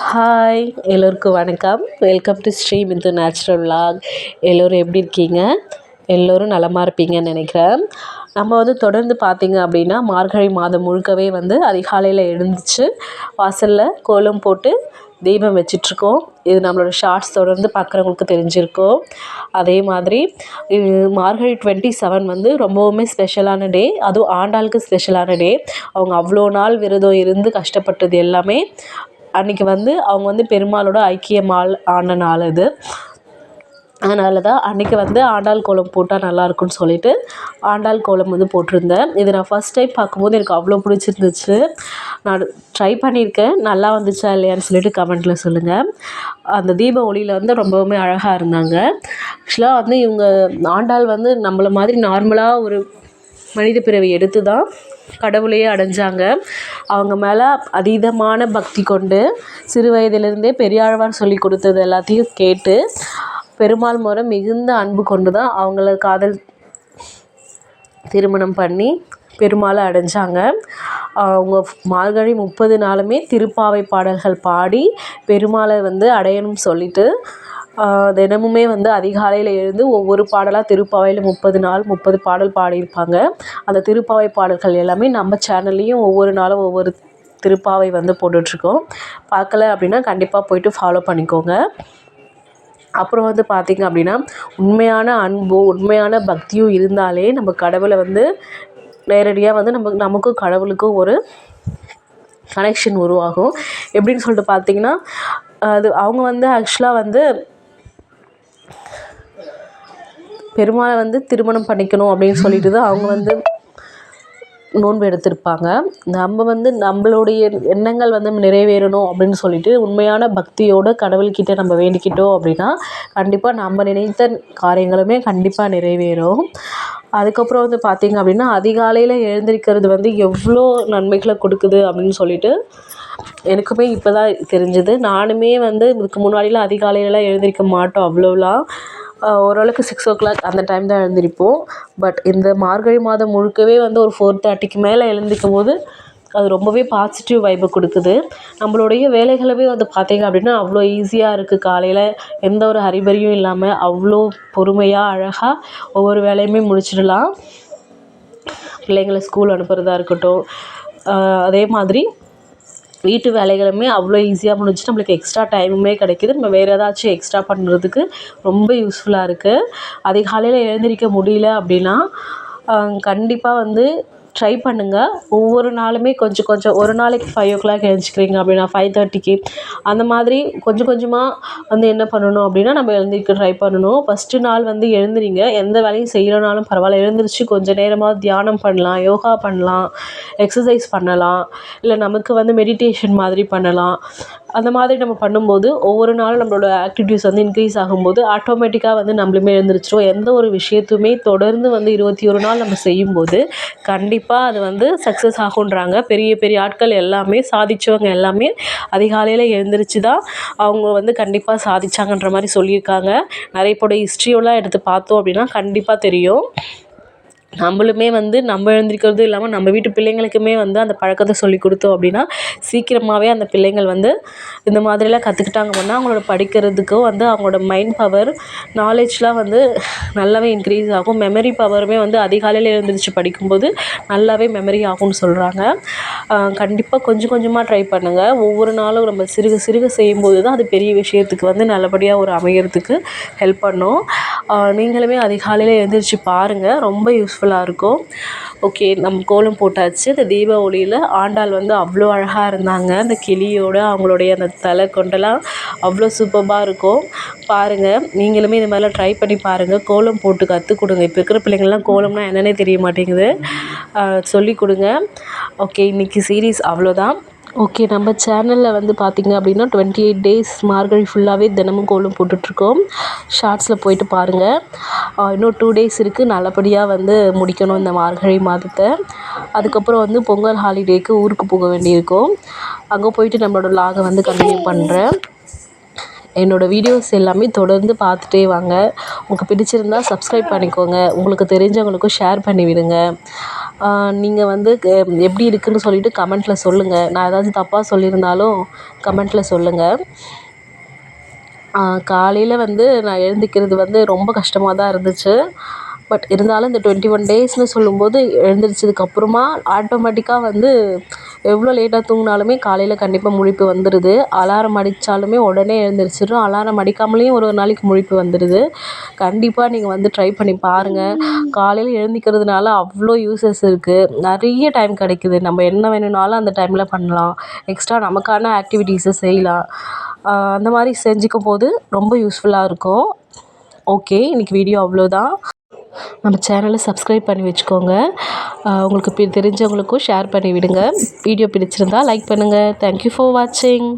Hi எல்லோருக்கும் வணக்கம். Welcome to Sri Mindhu natural vlog எல்லோரும் எப்படி இருக்கீங்க? எல்லோரும் நலமாக இருப்பீங்கன்னு நினைக்கிறேன். நம்ம வந்து தொடர்ந்து பார்த்தீங்க அப்படின்னா மார்கழி மாதம் முழுக்கவே வந்து அதிகாலையில் எழுந்துச்சு. வாசலில் கோலம் போட்டு தீபம் வச்சிட்ருக்கோம். இது நம்மளோட ஷார்ட்ஸ் தொடர்ந்து பார்க்குறவங்களுக்கு தெரிஞ்சிருக்கோம். அதே மாதிரி மார்கழி டுவெண்ட்டி செவன் வந்து ரொம்பவுமே ஸ்பெஷலான டே அதுவும் ஆண்டாளுக்கு ஸ்பெஷலான டே அவங்க அவ்வளோ நாள் விரதம் இருந்து கஷ்டப்பட்டது எல்லாமே அன்றைக்கி வந்து அவங்க வந்து பெருமாளோட ஐக்கியமால் ஆன நாள் அது. அதனால தான் அன்றைக்கி வந்து ஆண்டாள் கோலம் போட்டால் நல்லாயிருக்கும்னு சொல்லிட்டு ஆண்டாள் கோலம் வந்து போட்டிருந்தேன். இது நான் ஃபஸ்ட் டைம் பார்க்கும்போது எனக்கு அவ்வளோ பிடிச்சிருந்துச்சு. நான் ட்ரை பண்ணியிருக்கேன். நல்லா வந்துச்சா இல்லையான்னு சொல்லிட்டு கமெண்ட்டில் சொல்லுங்கள் அந்த தீப ஒளியில் வந்து ரொம்பவுமே அழகாக இருந்தாங்க. ஆக்சுவலாக வந்து இவங்க ஆண்டாள் வந்து நம்மளை மாதிரி நார்மலாக ஒரு மனித பிறவி எடுத்து தான் கடவுளையே அடைஞ்சாங்க. அவங்க மேலே அதீதமான பக்தி கொண்டு சிறு வயதிலிருந்தே பெரியாழ்வார் சொல்லி கொடுத்தது எல்லாத்தையும் கேட்டு பெருமாள் முறை மிகுந்த அன்பு கொண்டு தான் அவங்கள காதல் திருமணம் பண்ணி பெருமாளை அடைஞ்சாங்க. அவங்க மார்கழி முப்பது நாளுமே திருப்பாவை பாடல்கள் பாடி பெருமாளை வந்து அடையணும்னு சொல்லிட்டு தினமுமே வந்து அதிகாலையில் எழுந்து ஒவ்வொரு பாடலாக திருப்பாவையில் முப்பது நாள் முப்பது பாடல் பாடியிருப்பாங்க. அந்த திருப்பாவை பாடல்கள் எல்லாமே நம்ம சேனல்லையும் ஒவ்வொரு நாளும் ஒவ்வொரு திருப்பாவை வந்து போட்டுட்ருக்கோம். பார்க்கல அப்படின்னா கண்டிப்பாக போயிட்டு ஃபாலோ பண்ணிக்கோங்க. அப்புறம் வந்து பார்த்திங்க அப்படின்னா உண்மையான அன்பும் உண்மையான பக்தியும் இருந்தாலே நம்ம கடவுளை வந்து நேரடியாக வந்து நம்ம நமக்கும் கடவுளுக்கும் ஒரு கனெக்ஷன் உருவாகும். எப்படின்னு சொல்லிட்டு பார்த்தீங்கன்னா அது அவங்க வந்து ஆக்சுவலாக வந்து பெருமாளை வந்து திருமணம் பண்ணிக்கணும் அப்படின்னு சொல்லிட்டு தான் அவங்க வந்து நோன்பு எடுத்திருப்பாங்க. நம்ம வந்து நம்மளுடைய எண்ணங்கள் வந்து நிறைவேறணும் அப்படின்னு சொல்லிட்டு உண்மையான பக்தியோடு கடவுள்கிட்ட நம்ம வேண்டிக்கிட்டோம் அப்படின்னா கண்டிப்பாக நம்ம நினைத்த காரியங்களுமே கண்டிப்பாக நிறைவேறும். அதுக்கப்புறம் வந்து பார்த்திங்க அப்படின்னா அதிகாலையில் எழுந்திருக்கிறது வந்து எவ்வளோ நன்மைகளை கொடுக்குது அப்படின்னு சொல்லிட்டு எனக்குமே இப்போ தான் தெரிஞ்சுது. நானுமே வந்து இதுக்கு முன்னாடிலாம் அதிகாலையிலலாம் எழுந்திருக்க மாட்டோம் அவ்வளோலாம். ஓரளவுக்கு சிக்ஸ் ஓ கிளாக் அந்த டைம் தான் எழுந்திரிப்போம். பட் இந்த மார்கழி மாதம் முழுக்கவே வந்து ஒரு ஃபோர் தேர்ட்டிக்கு மேலே எழுந்திரிக்கும் போது அது ரொம்பவே பாசிட்டிவ் வைப்பை கொடுக்குது. நம்மளுடைய வேலைகளவே வந்து பார்த்திங்க அப்படின்னா அவ்வளோ ஈஸியாக இருக்குது காலையில் எந்த ஒரு ஹரிபரியும் இல்லாமல் அவ்வளோ பொறுமையாக அழகாக ஒவ்வொரு வேலையுமே முடிச்சிடலாம். பிள்ளைங்களை ஸ்கூல் அனுப்புகிறதா இருக்கட்டும். அதே மாதிரி வீட்டு வேலைகளுமே அவ்வளோ ஈஸியாக முடிஞ்சு நம்மளுக்கு எக்ஸ்ட்ரா டைமுமே கிடைக்கிது. நம்ம வேறு ஏதாச்சும் எக்ஸ்ட்ரா பண்ணுறதுக்கு ரொம்ப யூஸ்ஃபுல்லாக இருக்குது அதிகாலையில் எழுந்திரிக்க முடியல அப்படின்னா கண்டிப்பாக வந்து ட்ரை பண்ணுங்கள் ஒவ்வொரு நாளுமே கொஞ்சம் கொஞ்சம் ஒரு நாளைக்கு ஃபைவ் ஓ கிளாக் எழுந்திரிக்கிறீங்க அப்படின்னா ஃபைவ் தேர்ட்டிக்கு அந்த மாதிரி கொஞ்சம் கொஞ்சமாக வந்து என்ன பண்ணணும் அப்படின்னா நம்ம எழுந்திரிக்க ட்ரை பண்ணணும். ஃபஸ்ட்டு நாள் வந்து எழுந்திரிங்க. எந்த வேலையும் செய்யலைனாலும் பரவாயில்ல. எழுந்திரிச்சு கொஞ்சம் நேரமாக தியானம் பண்ணலாம் யோகா பண்ணலாம் எக்ஸசைஸ் பண்ணலாம். இல்லை நமக்கு வந்து மெடிடேஷன் மாதிரி பண்ணலாம். அந்த மாதிரி நம்ம பண்ணும்போது ஒவ்வொரு நாளும் நம்மளோட ஆக்டிவிட்டீஸ் வந்து இன்க்ரீஸ் ஆகும்போது ஆட்டோமேட்டிக்காக வந்து நம்மளுமே எழுந்திரிச்சிரும் எந்த ஒரு விஷயத்தையுமே தொடர்ந்து வந்து இருபத்தி ஒரு நாள் நம்ம செய்யும்போது கண்டிப்பாக அது வந்து சக்ஸஸ் ஆகுன்றாங்க பெரிய பெரிய ஆட்கள் எல்லாமே சாதித்தவங்க எல்லாமே அதிகாலையில் எழுந்திரிச்சு தான் அவங்க வந்து கண்டிப்பாக சாதிச்சாங்கன்ற மாதிரி சொல்லியிருக்காங்க. நிறைய போட ஹிஸ்ட்ரியெல்லாம் எடுத்து பார்த்தோம் அப்படின்னா கண்டிப்பாக தெரியும். நம்மளுமே வந்து நம்ம எழுந்திரிக்கிறதும் இல்லாமல் நம்ம வீட்டு பிள்ளைங்களுக்குமே வந்து அந்த பழக்கத்தை சொல்லி கொடுத்தோம் அப்படின்னா சீக்கிரமாகவே அந்த பிள்ளைங்கள் வந்து இந்த மாதிரிலாம் கற்றுக்கிட்டாங்க அப்படின்னா அவங்களோட படிக்கிறதுக்கும் வந்து அவங்களோட மைண்ட் பவர் நாலேஜ்லாம் வந்து நல்லாவே இன்க்ரீஸ் ஆகும். மெமரி பவருமே வந்து அதிகாலையில் எழுந்திரிச்சு படிக்கும்போது நல்லாவே மெமரி ஆகும்னு சொல்கிறாங்க கண்டிப்பாக கொஞ்சம் கொஞ்சமாக ட்ரை பண்ணுங்கள் ஒவ்வொரு நாளும் நம்ம சிறுக சிறுக செய்யும்போது தான் அது பெரிய விஷயத்துக்கு வந்து நல்லபடியாக ஒரு அமையறதுக்கு ஹெல்ப் பண்ணும். நீங்களுமே அதிகாலையில் எழுந்திரிச்சு பாருங்கள் ரொம்ப யூஸ்ஃபுல்லாக இருக்கும். ஓகே நம்ம கோலம் போட்டாச்சு. இந்த தீப ஒளியில் ஆண்டாள் வந்து அவ்வளோ அழகாக இருந்தாங்க. அந்த கிளியோட அவங்களுடைய அந்த தலை கொண்டெல்லாம் அவ்வளோ சூப்பராக இருக்கும். பாருங்கள் நீங்களுமே இந்த மாதிரிலாம் ட்ரை பண்ணி பாருங்கள் கோலம் போட்டு கற்றுக் கொடுங்க. இப்போ இருக்கிற பிள்ளைங்கள்லாம் கோலம்னா என்னன்னே தெரிய மாட்டேங்குது. சொல்லிக் கொடுங்க. ஓகே இன்றைக்கி சீரீஸ் அவ்வளோதான். ஓகே நம்ம சேனலில் வந்து பார்த்திங்க அப்படின்னா டுவெண்ட்டி எயிட் டேஸ் மார்கழி ஃபுல்லாகவே தினமும் கோலம் போட்டுட்ருக்கோம். ஷார்ட்ஸில் போயிட்டு பாருங்கள் இன்னும் டூ டேஸ் இருக்குது நல்லபடியாக வந்து முடிக்கணும் இந்த மார்கழி மாதத்தை. அதுக்கப்புறம் வந்து பொங்கல் ஹாலிடேக்கு ஊருக்கு போக வேண்டியிருக்கும். அங்கே போயிட்டு நம்மளோட லாகை வந்து கண்டினியூ பண்ணுறேன் என்னோடய வீடியோஸ் எல்லாமே தொடர்ந்து பார்த்துட்டே வாங்க. உங்களுக்கு பிடிச்சிருந்தா சப்ஸ்கிரைப் பண்ணிக்கோங்க. உங்களுக்கு தெரிஞ்சவங்களுக்கும் ஷேர் பண்ணி விடுங்க நீங்கள் வந்து எப்படி இருக்குதுன்னு சொல்லிட்டு கமெண்ட்டில் சொல்லுங்கள் நான் ஏதாச்சும் தப்பாக சொல்லியிருந்தாலும் கமெண்ட்டில் சொல்லுங்கள் காலையில் வந்து நான் எழுந்திரிக்கிறது வந்து ரொம்ப கஷ்டமாக தான் இருந்துச்சு. பட் இருந்தாலும் இந்த டுவெண்ட்டி ஒன் டேஸ்னு சொல்லும்போது எழுந்திரிச்சதுக்கப்புறமா ஆட்டோமேட்டிக்காக வந்து எவ்வளோ லேட்டாக தூங்கினாலுமே காலையில் கண்டிப்பாக முழிப்பு வந்துடுது. அலாரம் அடித்தாலுமே உடனே எழுந்திரிச்சிடுறோம். அலாரம் அடிக்காமலேயும் ஒரு ஒரு நாளைக்கு முழிப்பு வந்துடுது. கண்டிப்பாக நீங்கள் வந்து ட்ரை பண்ணி பாருங்கள் காலையில் எழுந்திக்கிறதுனால அவ்வளோ யூசஸ் இருக்குது நிறைய டைம் கிடைக்குது. நம்ம என்ன வேணும்னாலும் அந்த டைமில் பண்ணலாம். எக்ஸ்ட்ரா நமக்கான ஆக்டிவிட்டீஸை செய்யலாம். அந்த மாதிரி செஞ்சுக்கும் போது ரொம்ப யூஸ்ஃபுல்லாக இருக்கும். ஓகே இன்றைக்கி வீடியோ அவ்வளோதான். நம்ம சேனலை சப்ஸ்கிரைப் பண்ணி வச்சுக்கோங்க. உங்களுக்கு தெரிஞ்சவங்களுக்கும் ஷேர் பண்ணி விடுங்க வீடியோ பிடிச்சிருந்தா லைக் பண்ணுங்கள் தேங்க்யூ ஃபார் வாட்சிங்